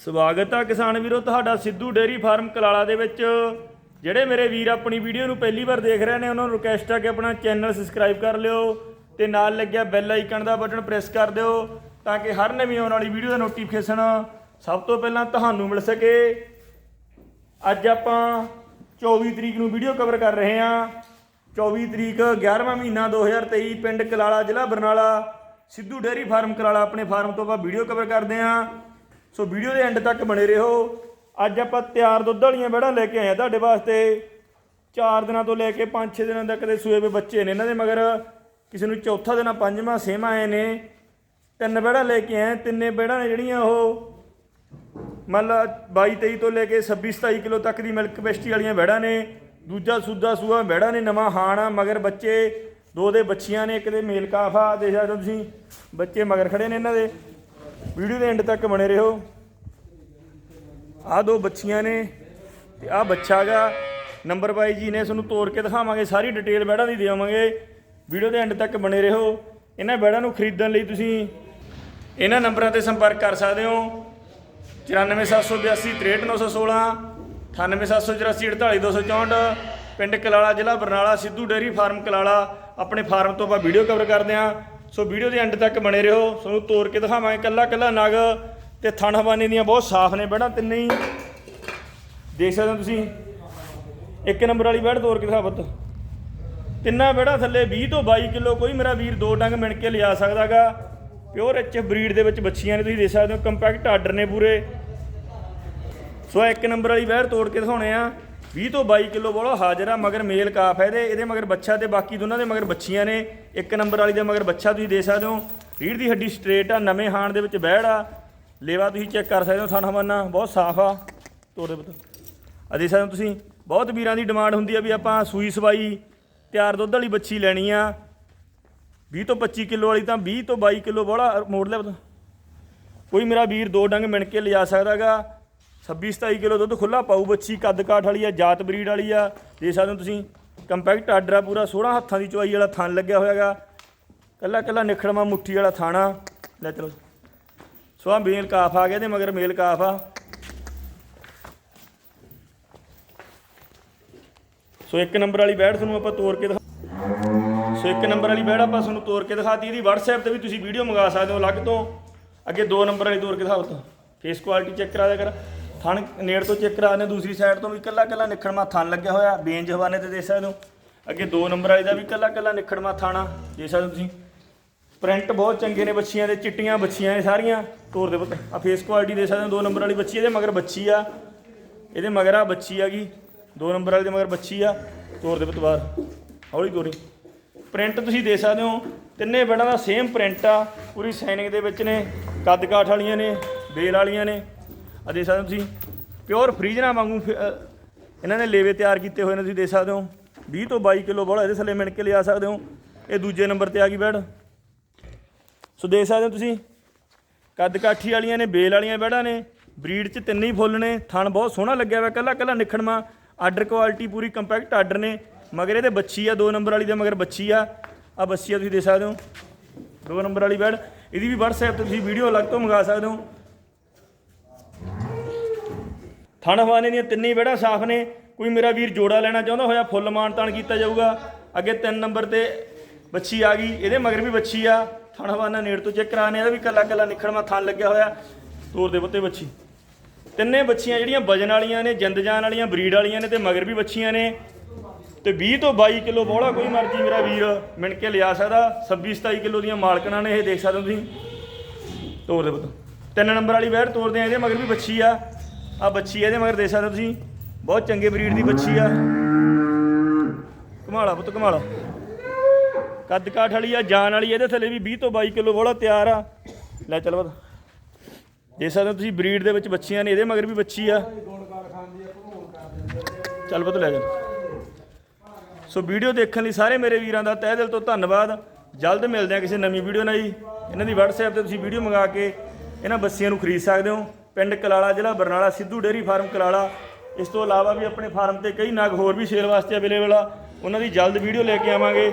ਸਵਾਗਤ ਆ ਕਿਸਾਨ ਵੀਰੋ, ਤੁਹਾਡਾ ਸਿੱਧੂ ਡੇਅਰੀ ਫਾਰਮ ਕਲਾਲਾ ਦੇ ਵਿੱਚ। ਜਿਹੜੇ ਮੇਰੇ ਵੀਰ ਆਪਣੀ ਵੀਡੀਓ ਨੂੰ ਪਹਿਲੀ ਵਾਰ ਦੇਖ ਰਹੇ ਨੇ, ਉਹਨਾਂ ਨੂੰ ਰਿਕਵੈਸਟ ਆ ਕਿ ਆਪਣਾ ਚੈਨਲ ਸਬਸਕ੍ਰਾਈਬ ਕਰ ਲਿਓ ਤੇ ਨਾਲ ਲੱਗਿਆ ਬੈਲ ਆਈਕਨ ਦਾ ਬਟਨ ਪ੍ਰੈਸ ਕਰ ਦਿਓ ਤਾਂ ਕਿ ਹਰ ਨਵੀਂ ਆਉਣ ਵਾਲੀ ਵੀਡੀਓ ਦਾ ਨੋਟੀਫਿਕੇਸ਼ਨ ਸਭ ਤੋਂ ਪਹਿਲਾਂ ਤੁਹਾਨੂੰ ਮਿਲ ਸਕੇ। ਅੱਜ ਆਪਾਂ 24 ਤਰੀਕ ਨੂੰ ਵੀਡੀਓ ਕਵਰ ਕਰ ਰਹੇ ਹਾਂ। 24 ਤਰੀਕ 11ਵਾਂ ਮਹੀਨਾ 2023 ਪਿੰਡ ਕਲਾਲਾ ਜ਼ਿਲ੍ਹਾ ਬਰਨਾਲਾ। ਸਿੱਧੂ ਡੇਅਰੀ ਫਾਰਮ ਕਲਾਲਾ ਆਪਣੇ ਫਾਰਮ ਤੋਂ ਆਪਾਂ ਵੀਡੀਓ ਕਵਰ ਕਰਦੇ ਹਾਂ। ਸੋ ਵੀਡੀਓ ਦੇ ਐਂਡ ਤੱਕ ਬਣੇ ਰਹੋ। ਅੱਜ ਆਪਾਂ ਤਿਆਰ ਦੁੱਧ ਵਾਲੀਆਂ ਬੈੜਾਂ ਲੈ ਕੇ ਆਏ ਆ ਤੁਹਾਡੇ ਵਾਸਤੇ। 4 ਦਿਨਾਂ ਤੋਂ ਲੈ ਕੇ 5-6 ਦਿਨਾਂ ਤੱਕ ਦੇ ਸੂਏ ਵੇ ਬੱਚੇ ਨੇ ਇਹਨਾਂ ਦੇ, ਮਗਰ ਕਿਸੇ ਨੂੰ ਚੌਥਾ ਦਿਨਾਂ ਪੰਜਵਾਂ, ਛੇਵਾਂ ਆਏ ਨੇ। ਤਿੰਨ ਬੈੜਾਂ ਲੈ ਕੇ ਆਏ, ਤਿੰਨੇ ਬੈੜਾਂ ਨੇ ਜਿਹੜੀਆਂ ਉਹ ਮੰਨ ਲਾ 22 23 ਤੋਂ ਲੈ ਕੇ 26 27 ਕਿਲੋ ਤੱਕ ਦੀ ਮਿਲਕ ਕਪੈਸਿਟੀ ਵਾਲੀਆਂ ਬੈੜਾਂ ਨੇ। ਦੂਜਾ ਸੂਦਾ ਸੂਆ ਬੈੜਾਂ ਨੇ, ਨਵਾਂ ਹਾਣ ਆ ਮਗਰ ਬੱਚੇ, ਦੋ ਦੇ ਬੱਚੀਆਂ ਨੇ, ਇੱਕ ਦੇ ਮੇਲ ਕਾਫਾ, ਦੇਖ ਸਕਦੇ ਤੁਸੀਂ, ਬੱਚੇ ਮਗਰ ਖੜੇ ਨੇ ਇਹਨਾਂ ਦੇ। ਵੀਡੀਓ ਦੇ ਐਂਡ ਤੱਕ ਬਣੇ ਰਹੋ। ਆਹ ਦੋ ਬੱਚੀਆਂ ਨੇ ਤੇ ਆਹ ਬੱਚਾ ਗਾ ਨੰਬਰ ਬਾਈ ਜੀ ਨੇ ਤੁਹਾਨੂੰ ਤੋੜ ਕੇ ਦਿਖਾਵਾਂਗੇ, ਸਾਰੀ ਡਿਟੇਲ ਬੈੜਾਂ ਦੀ ਦੇਵਾਂਗੇ। ਵੀਡੀਓ ਦੇ ਐਂਡ ਤੱਕ ਬਣੇ ਰਹੋ। ਇਹਨਾਂ ਬੈੜਾਂ ਨੂੰ ਖਰੀਦਣ ਲਈ ਤੁਸੀਂ ਇਹਨਾਂ ਨੰਬਰਾਂ ਤੇ ਸੰਪਰਕ ਕਰ ਸਕਦੇ ਹੋ। 94782 63916 98784 ਪਿੰਡ ਕਲਾਲਾ, ਜ਼ਿਲ੍ਹਾ ਬਰਨਾਲਾ, ਸਿੱਧੂ ਡੇਅਰੀ ਫਾਰਮ ਕਲਾਲਾ, ਆਪਣੇ ਫਾਰਮ ਤੋਂ ਆਪਾਂ ਵੀਡੀਓ ਕਵਰ ਕਰਦੇ ਹਾਂ। ਸੋ ਵੀਡੀਓ ਦੇ ਐਂਡ ਤੱਕ ਬਣੇ ਰਹੋ। ਤੁਹਾਨੂੰ ਤੋੜ ਕੇ ਦਿਖਾਵਾਂਗੇ ਕੱਲਾ ਕੱਲਾ ਨਗ ਤੇ ਥਣ ਹਵਾਨੇ ਦੀਆਂ ਬਹੁਤ ਸਾਫ਼ ਨੇ ਬੈੜਾਂ ਤਿੰਨੇ ਹੀ। ਦੇਖ ਸਕਦੇ ਹੋ ਤੁਸੀਂ? ਇੱਕ ਨੰਬਰ ਵਾਲੀ ਬੈੜ ਤੋੜ ਕੇ ਦਿਖਾ ਪੁੱਤ। ਤਿੰਨਾਂ ਬੈੜਾਂ ਥੱਲੇ 20 ਤੋਂ 22 ਕਿਲੋ ਕੋਈ ਮੇਰਾ ਵੀਰ ਦੋ ਡੰਗ ਮਿਣ ਕੇ ਲਿਆ ਸਕਦਾਗਾ। ਪਿਓਰ ਐਚ ਬਰੀਡ ਦੇ ਵਿੱਚ ਬੱਚੀਆਂ ਨੇ, ਤੁਸੀਂ ਦੇਖ ਸਕਦੇ ਹੋ, ਕੰਪੈਕਟ ਆਰਡਰ ਨੇ ਪੂਰੇ। ਸੋ ਇੱਕ ਨੰਬਰ ਵਾਲੀ ਵਹਿਰ ਤੋੜ ਕੇ ਦਿਖਾਉਣੇ ਆ। 20 ਤੋਂ 22 ਕਿਲੋ ਬੋਲਾ ਹਾਜ਼ਰ ਆ ਮਗਰ ਮੇਲ ਕਾਫ ਹੈ ਇਹਦੇ ਇਹਦੇ ਮਗਰ ਬੱਚਾ ਤੇ ਬਾਕੀ ਦੋਨਾਂ ਦੇ ਮਗਰ ਬੱਚੀਆਂ ਨੇ। ਇੱਕ ਨੰਬਰ ਵਾਲੀ ਦੇ ਮਗਰ ਬੱਚਾ ਤੁਸੀਂ ਦੇ ਸਕਦੇ ਹੋ। ਰੀੜ ਦੀ ਹੱਡੀ ਸਟ੍ਰੇਟ ਆ, ਨਵੇਂ ਹਾਣ ਦੇ ਵਿੱਚ ਬਹਿੜ ਆ। ਲੇਵਾ ਤੁਸੀਂ ਚੈੱਕ ਕਰ ਸਕਦੇ ਹੋ, ਥਣ ਹਵਾਨਾ ਬਹੁਤ ਸਾਫ਼ ਆ, ਤੋੜੇ ਬਤ ਆ ਦੇਖ ਸਕਦੇ ਹੋ ਤੁਸੀਂ ਬਹੁਤ ਵੀਰਾਂ ਦੀ ਡਿਮਾਂਡ ਹੁੰਦੀ ਆ ਵੀ ਆਪਾਂ ਸੂਈ ਸਵਾਈ, ਤਿਆਰ ਦੁੱਧ ਵਾਲੀ ਬੱਚੀ ਲੈਣੀ ਆ। 20 ਤੋਂ 25 ਕਿਲੋ ਵਾਲੀ ਤਾਂ 20 ਤੋਂ 22 ਕਿਲੋ ਬੋਲਾ ਮੋੜ ਲਿਆ ਕੋਈ ਮੇਰਾ ਵੀਰ ਦੋ ਡੰਗ ਮਿਣ ਕੇ ਲਿਜਾ ਸਕਦਾਗਾ 26 27 ਕਿਲੋ ਦੁੱਧ ਖੁੱਲਾ ਪਾਊ ਬੱਚੀ, ਕੱਦ ਕਾਠ ਵਾਲੀ ਆ, ਜਾਤ ਬਰੀਡ ਵਾਲੀ ਆ। ਦੇ ਸਕਦੇ ਹੋ ਤੁਸੀਂ ਕੰਪੈਕਟ ਆਰਡਰ ਆ ਪੂਰਾ 16 ਹੱਥਾਂ ਦੀ ਚੁਆਈ ਵਾਲਾ ਥਣ ਲੱਗਿਆ ਹੋਇਆਗਾ ਕੱਲਾ ਕੱਲਾ ਨਿਖੜਵਾ ਮੁੱਠੀ ਵਾਲਾ ਥਾਣਾ। ਲੈ ਚਲੋ। ਸੋ ਆ ਮੇਲ ਕਾਫ ਆ ਗਿਆ ਤੇ ਮਗਰ ਮੇਲ ਕਾਫ ਆ। ਸੋ ਇੱਕ ਨੰਬਰ ਵਾਲੀ ਬੈਠ ਤੁਹਾਨੂੰ ਆਪਾਂ ਤੋੜ ਕੇ ਦਿਖਾ ਸੋ ਇੱਕ ਨੰਬਰ ਵਾਲੀ ਬੈੜ ਆਪਾਂ ਤੁਹਾਨੂੰ ਤੋੜ ਕੇ ਦਿਖਾਤੀ, ਇਹਦੀ WhatsApp ਤੇ ਵੀ ਤੁਸੀਂ ਵੀਡੀਓ ਮੰਗਾ ਸਕਦੇ ਹੋ, ਅਲੱਗ ਤੋਂ। ਅੱਗੇ ਦੋ ਨੰਬਰ ਵਾਲੀ ਤੋੜ ਕੇ ਦਿਖਾਓ ਤਾਂ। ਫੇਸ ਕੁਆਲਿਟੀ ਚੈੱਕ ਕਰਾ ਦਿਆ ਕਰ। ਥਣ ਨੇੜ ਤੋਂ ਚੈੱਕ ਕਰਾ ਨੇ ਦੂਸਰੀ ਸਾਈਡ ਤੋਂ ਵੀ ਕੱਲਾ ਕੱਲਾ ਨਿਖੜਮਾ ਥਣ ਲੱਗਿਆ ਹੋਇਆ, ਬੇਂਜ ਹਵਾਨੇ ਤੇ ਦੇ ਸਕਦੇ ਹੋ। ਅੱਗੇ ਦੋ ਨੰਬਰ ਵਾਲੀ ਦਾ ਵੀ ਕੱਲਾ ਕੱਲਾ ਨਿਖੜਮਾ ਥਾਣਾ ਦੇ ਸਕਦੇ ਹੋ ਤੁਸੀਂ। ਪ੍ਰਿੰਟ ਬਹੁਤ ਚੰਗੇ ਨੇ ਬੱਚੀਆਂ ਦੇ, ਚਿੱਟੀਆਂ ਬੱਚੀਆਂ ਨੇ ਸਾਰੀਆਂ। ਤੋਰ ਦੇ ਪੁੱਤ ਆ ਫੇਸ ਕੁਆਲਿਟੀ ਦੇ ਸਕਦੇ ਹੋ, ਦੋ ਨੰਬਰ ਵਾਲੀ ਬੱਚੀ ਇਹਦੇ ਮਗਰ ਬੱਚੀ ਆ। ਇਹਦੇ ਮਗਰ ਆ ਬੱਚੀ ਆ ਗਈ ਦੋ ਨੰਬਰ ਵਾਲੀ ਦੇ ਮਗਰ ਬੱਚੀ ਆ। ਤੋਰ ਦੇ ਪੁੱਤ ਬਾਹਰ, ਹੌਲੀ ਤੋਰੀ। ਪ੍ਰਿੰਟ ਤੁਸੀਂ ਦੇ ਸਕਦੇ ਹੋ, ਤਿੰਨੇ ਬੈਡਾਂ ਦਾ ਸੇਮ ਪ੍ਰਿੰਟ ਆ, ਪੂਰੀ ਸਾਈਨਿੰਗ ਦੇ ਵਿੱਚ ਨੇ, ਕੱਦ ਕਾਠ ਵਾਲੀਆਂ ਨੇ, ਬੇਲ ਵਾਲੀਆਂ ਨੇ। ਆ ਦੇ ਸਕਦੇ ਹੋ ਤੁਸੀਂ ਪਿਓਰ ਫਰੀਜਰਾਂ ਵਾਂਗੂ ਫਿ- ਇਹਨਾਂ ਨੇ ਲੇਵੇ ਤਿਆਰ ਕੀਤੇ ਹੋਏ ਨੇ ਤੁਸੀਂ ਦੇ ਸਕਦੇ ਹੋ। 20 ਤੋਂ 22 ਕਿਲੋ ਬੋਲਾ, ਇਹਦੇ ਥੱਲੇ ਮਿਣ ਕੇ ਲਿਆ ਸਕਦੇ ਹੋ। ਇਹ ਦੂਜੇ ਨੰਬਰ ਤੇ ਆ ਗਈ ਬੈਡ ਸੋ ਦੇਖ ਸਕਦੇ ਹੋ ਤੁਸੀਂ, ਕੱਦ ਕਾਠੀ ਵਾਲੀਆਂ ਨੇ, ਬੇਲ ਵਾਲੀਆਂ ਬੈੜਾਂ ਨੇ, ਬਰੀਡ 'ਚ ਤਿੰਨੇ ਹੀ ਫੁੱਲ ਨੇ, ਥਣ ਬਹੁਤ ਸੋਹਣਾ ਲੱਗਿਆ ਹੋਇਆ ਕੱਲਾ ਕੱਲਾ ਨਿਖੜਮਾ ਆਰਡਰ ਕੁਆਲਿਟੀ ਪੂਰੀ ਕੰਪੈਕਟ ਆਰਡਰ ਨੇ, ਮਗਰ ਇਹਦੇ ਬੱਚੀ ਆ, ਦੋ ਨੰਬਰ ਵਾਲੀ ਦੇ ਮਗਰ ਬੱਚੀ ਆ ਆ ਬੱਚੀ ਆ ਤੁਸੀਂ ਦੇਖ ਸਕਦੇ ਹੋ, ਦੋ ਨੰਬਰ ਵਾਲੀ ਬੈੜ ਇਹਦੀ ਵੀ WhatsApp ਤੇ ਤੁਸੀਂ ਵੀਡੀਓ ਅਲੱਗ ਤੋਂ ਮੰਗਾ ਸਕਦੇ ਹੋ। ਥਣ ਹਵਾਨੇ ਦੀਆਂ ਤਿੰਨੇ ਹੀ ਬੈੜਾਂ ਸਾਫ਼ ਨੇ, ਕੋਈ ਮੇਰਾ ਵੀਰ ਜੋੜਾ ਲੈਣਾ ਚਾਹੁੰਦਾ ਹੋਇਆ, ਫੁੱਲ ਮਾਨ ਤਾਨ ਕੀਤਾ ਜਾਊਗਾ, ਅੱਗੇ ਤਿੰਨ ਨੰਬਰ ਤੇ ਬੱਚੀ ਆ ਗਈ, ਇਹਦੇ ਮਗਰ ਵੀ ਬੱਚੀ ਆ ਥਣ ਹਵਾਨਾ ਨੇੜ ਤੋਂ ਚੈੱਕ ਕਰਾਣੇ ਇਹਦਾ ਵੀ ਕੱਲਾ ਕੱਲਾ ਨਿਖੜਮਾ ਥਣ ਲੱਗਿਆ ਹੋਇਆ। ਤੋਰ ਦੇ ਬੱਤੇ ਬੱਚੀ। ਤਿੰਨੇ ਬੱਚੀਆਂ ਜਿਹੜੀਆਂ ਵਜਨ ਵਾਲੀਆਂ ਨੇ, ਜਿੰਦ ਜਾਨ ਵਾਲੀਆਂ, ਬਰੀਡ ਵਾਲੀਆਂ ਨੇ ਤੇ ਮਗਰ ਵੀ ਬੱਚੀਆਂ ਨੇ। ਤੇ 20 ਤੋਂ 22 ਕਿਲੋ ਬੋਲਾ ਕੋਈ ਮਰਜ਼ੀ ਮੇਰਾ ਵੀਰ, ਮਿਣ ਕੇ ਲਿਆ ਸਕਦਾ। 26 27 ਕਿਲੋ ਦੀਆਂ ਮਾਲਕਣਾਂ ਨੇ ਇਹ ਦੇਖ ਸਕਦੇ ਹੋ ਤੁਸੀਂ। ਤੋਰ ਦੇ ਪੁੱਤ। ਤਿੰਨ ਨੰਬਰ ਵਾਲੀ ਵੈਰ ਤੋਰਦੇ ਆ, ਇਹਦੇ ਮਗਰ ਵੀ ਬੱਚੀ ਆ। ਆ ਬੱਚੀ ਇਹਦੇ ਮਗਰ ਦੇਖ ਸਕਦੇ ਹੋ ਤੁਸੀਂ। ਬਹੁਤ ਚੰਗੇ ਬਰੀਡ ਦੀ ਬੱਚੀ ਆ। ਕਮਾਲਾ ਪੁੱਤ ਕਮਾਲਾ ਕੱਦ ਕਾਠ ਵਾਲੀ ਆ, ਜਾਨ ਵਾਲੀ ਇਹਦੇ ਥੱਲੇ ਵੀ 20 ਤੋਂ 22 ਕਿਲੋ ਬੋਲਾ ਤਿਆਰ ਆ। ਲੈ ਚੱਲ ਪੁੱਤ ਦੇਖ ਸਕਦੇ ਹੋ ਤੁਸੀਂ ਬਰੀਡ ਦੇ ਵਿੱਚ ਬੱਚੀਆਂ ਨੇ, ਇਹਦੇ ਮਗਰ ਵੀ ਬੱਚੀ ਆ। ਚੱਲ ਪੁੱਤ ਲੈ ਜਾ। ਸੋ ਵੀਡੀਓ ਦੇਖਣ ਲਈ ਸਾਰੇ ਮੇਰੇ ਵੀਰਾਂ ਦਾ ਤਹਿ ਦਿਲ ਤੋਂ ਧੰਨਵਾਦ। ਜਲਦ ਮਿਲਦੇ ਆ ਕਿਸੇ ਨਵੀਂ ਵੀਡੀਓ ਨਾਲ ਜੀ। ਇਹਨਾਂ ਦੀ WhatsApp ਤੇ ਤੁਸੀਂ ਵੀਡੀਓ ਮੰਗਾ ਕੇ ਇਹਨਾਂ ਬੱਸੀਆਂ ਨੂੰ ਖਰੀਦ ਸਕਦੇ ਹੋ। ਪਿੰਡ ਕਲਾਲਾ ਜ਼ਿਲ੍ਹਾ ਬਰਨਾਲਾ, ਸਿੱਧੂ ਡੇਅਰੀ ਫਾਰਮ ਕਲਾਲਾ। ਇਸ ਤੋਂ ਇਲਾਵਾ ਵੀ ਆਪਣੇ ਫਾਰਮ ਤੇ ਕਈ ਨਗ ਹੋਰ ਵੀ ਸੇਲ ਵਾਸਤੇ ਅਵੇਲੇਬਲ ਆ। ਉਹਨਾਂ ਦੀ ਜਲਦ ਵੀਡੀਓ ਲੈ ਕੇ ਆਵਾਂਗੇ।